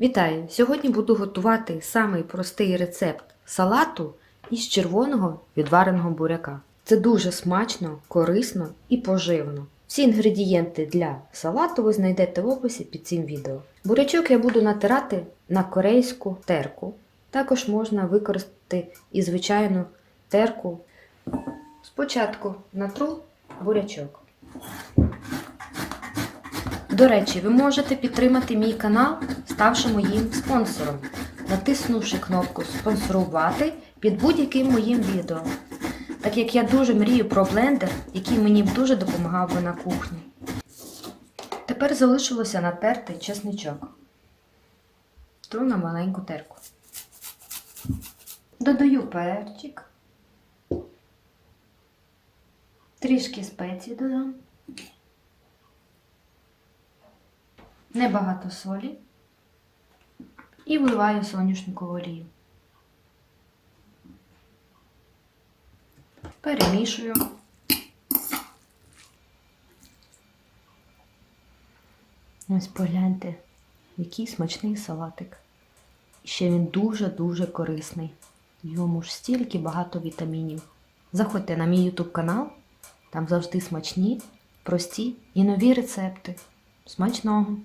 Вітаю! Сьогодні буду готувати самий простий рецепт салату із червоного відвареного буряка. Це дуже смачно, корисно і поживно. Всі інгредієнти для салату ви знайдете в описі під цим відео. Бурячок я буду натирати на корейську терку. Також можна використати і звичайну терку. Спочатку натру бурячок. До речі, ви можете підтримати мій канал, ставши моїм спонсором, натиснувши кнопку Спонсорувати під будь-яким моїм відео. Так як я дуже мрію про блендер, який мені б дуже допомагав би на кухні. Тепер залишилося натерти чесничок. Тру на маленьку терку. Додаю перчик. Трішки спеції додам. Небагато солі і вливаю соняшникову олію. Перемішую. Ось погляньте, який смачний салатик. І ще він дуже-дуже корисний. Йому ж стільки багато вітамінів. Заходьте на мій YouTube канал, там завжди смачні, прості і нові рецепти. Смачного!